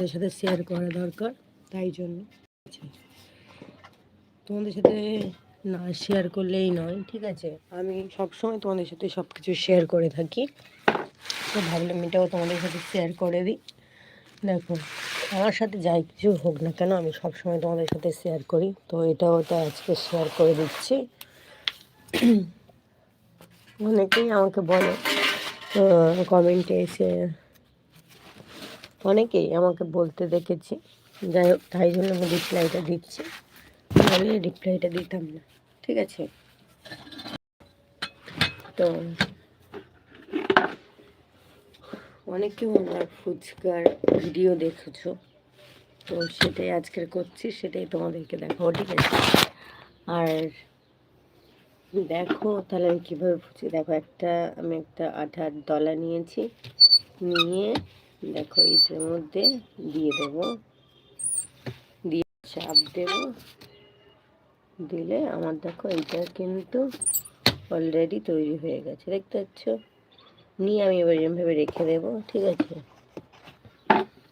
তোমাদের সাথে শেয়ার করা দরকার, তাই জন্য। তোমাদের সাথে না শেয়ার করলেই নয়, ঠিক আছে? আমি সবসময় তোমাদের সাথে সব কিছু শেয়ার করে থাকি। তো ভাবলাম এটাও তোমাদের সাথে শেয়ার করে দিই। দেখো, আমার সাথে যাই কিছু হোক না কেন, আমি সবসময় তোমাদের সাথে শেয়ার করি। তো এটাও তো আজকে শেয়ার করে দিচ্ছি। অনেকেই আমাকে বলে কমেন্টে এসে অনেকেই আমাকে বলতে দেখেছি। যাই হোক, তাই জন্য আমি রিপ্লাইটা দিচ্ছি। নাহলে রিপ্লাইটা দিতাম না, ঠিক আছে? তো অনেকেও আমার ফুচকার ভিডিও দেখেছ। তো সেটাই আজকের করছি, সেটাই তোমাদেরকে দেখাবো, ঠিক আছে? আর দেখো, তাহলে আমি কীভাবে ফুচকা, দেখো একটা, আমি একটা আঠার দলা নিয়েছি। নিয়ে দেখো, এইটার মধ্যে দিয়ে দেব। দিয়ে চাপ দেব। দিলে আমার দেখো, এইটা কিন্তু অলরেডি তৈরি হয়ে গেছে। দেখতে পাচ্ছ? নিয়ে আমি এবার এরমভাবে রেখে দেবো, ঠিক আছে?